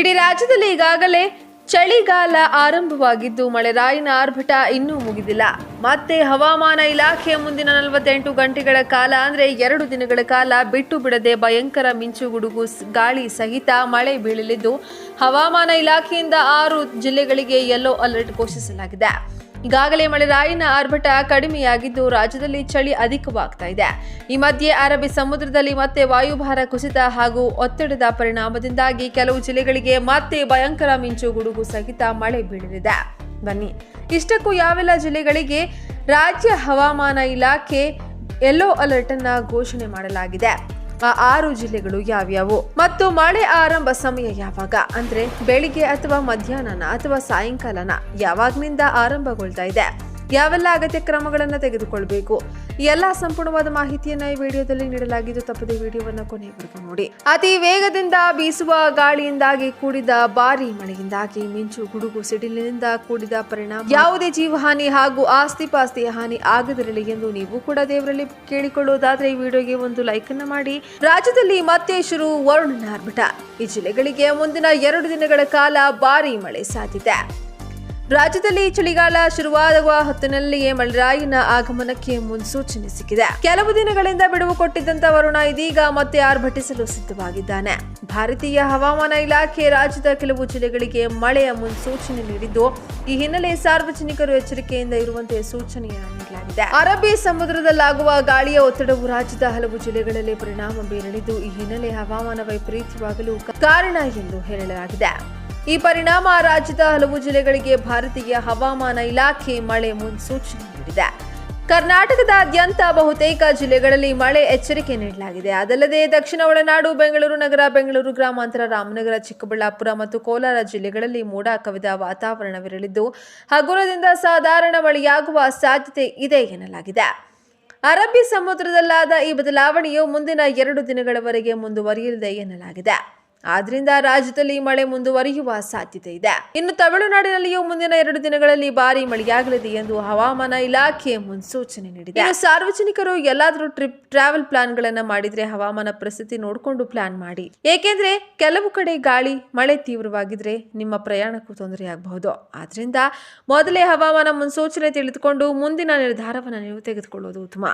ಇಡೀ ರಾಜ್ಯದಲ್ಲಿ ಈಗಾಗಲೇ ಚಳಿಗಾಲ ಆರಂಭವಾಗಿದ್ದು ಮಳೆರಾಯಿನ ಆರ್ಭಟ ಇನ್ನೂ ಮುಗಿದಿಲ್ಲ. ಮತ್ತೆ ಹವಾಮಾನ ಇಲಾಖೆಯ ಮುಂದಿನ ನಲವತ್ತೆಂಟು ಗಂಟೆಗಳ ಕಾಲ, ಅಂದ್ರೆ ಎರಡು ದಿನಗಳ ಕಾಲ ಬಿಟ್ಟು ಬಿಡದೆ ಭಯಂಕರ ಮಿಂಚು ಗುಡುಗು ಗಾಳಿ ಸಹಿತ ಮಳೆ ಬೀಳಲಿದ್ದು, ಹವಾಮಾನ ಇಲಾಖೆಯಿಂದ ಆರು ಜಿಲ್ಲೆಗಳಿಗೆ ಯೆಲ್ಲೋ ಅಲರ್ಟ್ ಘೋಷಿಸಲಾಗಿದೆ. ಈಗಾಗಲೇ ಮಳೆರಾಯಿನ ಆರ್ಭಟ ಕಡಿಮೆಯಾಗಿದ್ದು ರಾಜ್ಯದಲ್ಲಿ ಚಳಿ ಅಧಿಕವಾಗ್ತಾ ಇದೆ. ಈ ಮಧ್ಯೆ ಅರಬ್ಬಿ ಸಮುದ್ರದಲ್ಲಿ ಮತ್ತೆ ವಾಯುಭಾರ ಕುಸಿತ ಹಾಗೂ ಒತ್ತಡದ ಪರಿಣಾಮದಿಂದಾಗಿ ಕೆಲವು ಜಿಲ್ಲೆಗಳಿಗೆ ಮತ್ತೆ ಭಯಂಕರ ಮಿಂಚು ಗುಡುಗು ಸಹಿತ ಮಳೆ ಬೀಳಲಿದೆ. ಬನ್ನಿ, ಇಷ್ಟಕ್ಕೂ ಯಾವೆಲ್ಲ ಜಿಲ್ಲೆಗಳಿಗೆ ರಾಜ್ಯ ಹವಾಮಾನ ಇಲಾಖೆ ಯೆಲ್ಲೋ ಅಲರ್ಟ್ ಅನ್ನ ಘೋಷಣೆ ಮಾಡಲಾಗಿದೆ. ಆ ಆರು ಜಿಲ್ಲೆಗಳು ಯಾವ್ಯಾವು? ಮತ್ತು ಮಳೆ ಆರಂಭ ಸಮಯ ಯಾವಾಗ? ಅಂದ್ರೆ ಬೆಳಿಗ್ಗೆ ಅಥವಾ ಮಧ್ಯಾಹ್ನನ ಅಥವಾ ಸಾಯಂಕಾಲನ ಯಾವಾಗ್ನಿಂದ ಆರಂಭಗೊಳ್ತಾ ಇದೆ? ಯಾವೆಲ್ಲ ಅಗತ್ಯ ಕ್ರಮಗಳನ್ನು ತೆಗೆದುಕೊಳ್ಬೇಕು? ಎಲ್ಲ ಸಂಪೂರ್ಣವಾದ ಮಾಹಿತಿಯನ್ನ ಈ ವಿಡಿಯೋದಲ್ಲಿ ನೀಡಲಾಗಿದ್ದು ತಪ್ಪದೆ ವಿಡಿಯೋವನ್ನು ಕೊನೆಯವರೆಗೂ ನೋಡಿ. ಅತಿ ವೇಗದಿಂದ ಬೀಸುವ ಗಾಳಿಯಿಂದಾಗಿ ಕೂಡಿದ ಭಾರಿ ಮಳೆಯಿಂದಾಗಿ ಮಿಂಚು, ಗುಡುಗು, ಸಿಡಿಲಿನಿಂದ ಕೂಡಿದ ಪರಿಣಾಮ. ಯಾವುದೇ ಜೀವಹಾನಿ ಹಾಗೂ ಆಸ್ತಿ ಪಾಸ್ತಿಯ ಹಾನಿ ಆಗದಿರಲಿ ಎಂದು ನೀವು ಕೂಡ ದೇವರಲ್ಲಿ ಕೇಳಿಕೊಳ್ಳುವುದಾದ್ರೆ ಈ ವಿಡಿಯೋಗೆ ಒಂದು ಲೈಕ್ ಅನ್ನ ಮಾಡಿ. ರಾಜ್ಯದಲ್ಲಿ ಮತ್ತೆ ಶುರು ಆರ್ಭಟ ಈ ಜಿಲ್ಲೆಗಳಿಗೆ ಮುಂದಿನ ಎರಡು ದಿನಗಳ ಕಾಲ ಭಾರಿ ಮಳೆ ಸಾಧ್ಯತೆ. ರಾಜ್ಯದಲ್ಲಿ ಚಳಿಗಾಲ ಶುರುವಾಗುವ ಹೊತ್ತಿನಲ್ಲಿಯೇ ಮಳೆರಾಯಿನ ಆಗಮನಕ್ಕೆ ಮುನ್ಸೂಚನೆ ಸಿಕ್ಕಿದೆ. ಕೆಲವು ದಿನಗಳಿಂದ ಬಿಡುವು ಕೊಟ್ಟಿದ್ದಂತ ವರುಣ ಇದೀಗ ಮತ್ತೆ ಆರ್ಭಟಿಸಲು ಸಿದ್ಧವಾಗಿದ್ದಾನೆ. ಭಾರತೀಯ ಹವಾಮಾನ ಇಲಾಖೆ ರಾಜ್ಯದ ಕೆಲವು ಜಿಲ್ಲೆಗಳಿಗೆ ಮಳೆಯ ಮುನ್ಸೂಚನೆ ನೀಡಿದ್ದು, ಈ ಹಿನ್ನೆಲೆ ಸಾರ್ವಜನಿಕರು ಎಚ್ಚರಿಕೆಯಿಂದ ಇರುವಂತೆ ಸೂಚನೆಯನ್ನು ನೀಡಲಾಗಿದೆ. ಅರಬ್ಬಿ ಸಮುದ್ರದಲ್ಲಾಗುವ ಗಾಳಿಯ ಒತ್ತಡವು ರಾಜ್ಯದ ಹಲವು ಜಿಲ್ಲೆಗಳಲ್ಲಿ ಪರಿಣಾಮ ಬೀರಲಿದ್ದು, ಈ ಹಿನ್ನೆಲೆ ಹವಾಮಾನ ವೈಪರೀತ್ಯವಾಗಲು ಕಾರಣ ಎಂದು ಹೇಳಲಾಗಿದೆ. ಈ ಪರಿಣಾಮ ರಾಜ್ಯದ ಹಲವು ಜಿಲ್ಲೆಗಳಿಗೆ ಭಾರತೀಯ ಹವಾಮಾನ ಇಲಾಖೆ ಮಳೆ ಮುನ್ಸೂಚನೆ ನೀಡಿದೆ. ಕರ್ನಾಟಕದಾದ್ಯಂತ ಬಹುತೇಕ ಜಿಲ್ಲೆಗಳಲ್ಲಿ ಮಳೆ ಎಚ್ಚರಿಕೆ ನೀಡಲಾಗಿದೆ. ಅದಲ್ಲದೆ ದಕ್ಷಿಣ ಒಳನಾಡು, ಬೆಂಗಳೂರು ನಗರ, ಬೆಂಗಳೂರು ಗ್ರಾಮಾಂತರ, ರಾಮನಗರ, ಚಿಕ್ಕಬಳ್ಳಾಪುರ ಮತ್ತು ಕೋಲಾರ ಜಿಲ್ಲೆಗಳಲ್ಲಿ ಮೋಡ ಕವಿದ ವಾತಾವರಣವಿರಲಿದ್ದು, ಹಗುರದಿಂದ ಸಾಧಾರಣ ಮಳೆಯಾಗುವ ಸಾಧ್ಯತೆ ಇದೆ ಎನ್ನಲಾಗಿದೆ. ಅರಬ್ಬಿ ಸಮುದ್ರದಲ್ಲಾದ ಈ ಬದಲಾವಣೆಯು ಮುಂದಿನ ಎರಡು ದಿನಗಳವರೆಗೆ ಮುಂದುವರಿಯಲಿದೆ ಎನ್ನಲಾಗಿದೆ. ಆದ್ರಿಂದ ರಾಜ್ಯದಲ್ಲಿ ಮಳೆ ಮುಂದುವರಿಯುವ ಸಾಧ್ಯತೆ ಇದೆ. ಇನ್ನು ತಮಿಳುನಾಡಿನಲ್ಲಿಯೂ ಮುಂದಿನ ಎರಡು ದಿನಗಳಲ್ಲಿ ಭಾರಿ ಮಳೆಯಾಗಲಿದೆ ಎಂದು ಹವಾಮಾನ ಇಲಾಖೆ ಮುನ್ಸೂಚನೆ ನೀಡಿದೆ. ಸಾರ್ವಜನಿಕರು ಎಲ್ಲಾದರೂ ಟ್ರಿಪ್, ಟ್ರಾವೆಲ್ ಪ್ಲಾನ್ಗಳನ್ನ ಮಾಡಿದ್ರೆ ಹವಾಮಾನ ಪರಿಸ್ಥಿತಿ ನೋಡಿಕೊಂಡು ಪ್ಲಾನ್ ಮಾಡಿ. ಏಕೆಂದ್ರೆ ಕೆಲವು ಕಡೆ ಗಾಳಿ, ಮಳೆ ತೀವ್ರವಾಗಿದ್ರೆ ನಿಮ್ಮ ಪ್ರಯಾಣಕ್ಕೂ ತೊಂದರೆಯಾಗಬಹುದು ಆದ್ರಿಂದ ಮೊದಲೇ ಹವಾಮಾನ ಮುನ್ಸೂಚನೆ ತಿಳಿದುಕೊಂಡು ಮುಂದಿನ ನಿರ್ಧಾರವನ್ನು ನೀವು ತೆಗೆದುಕೊಳ್ಳುವುದು ಉತ್ತಮ.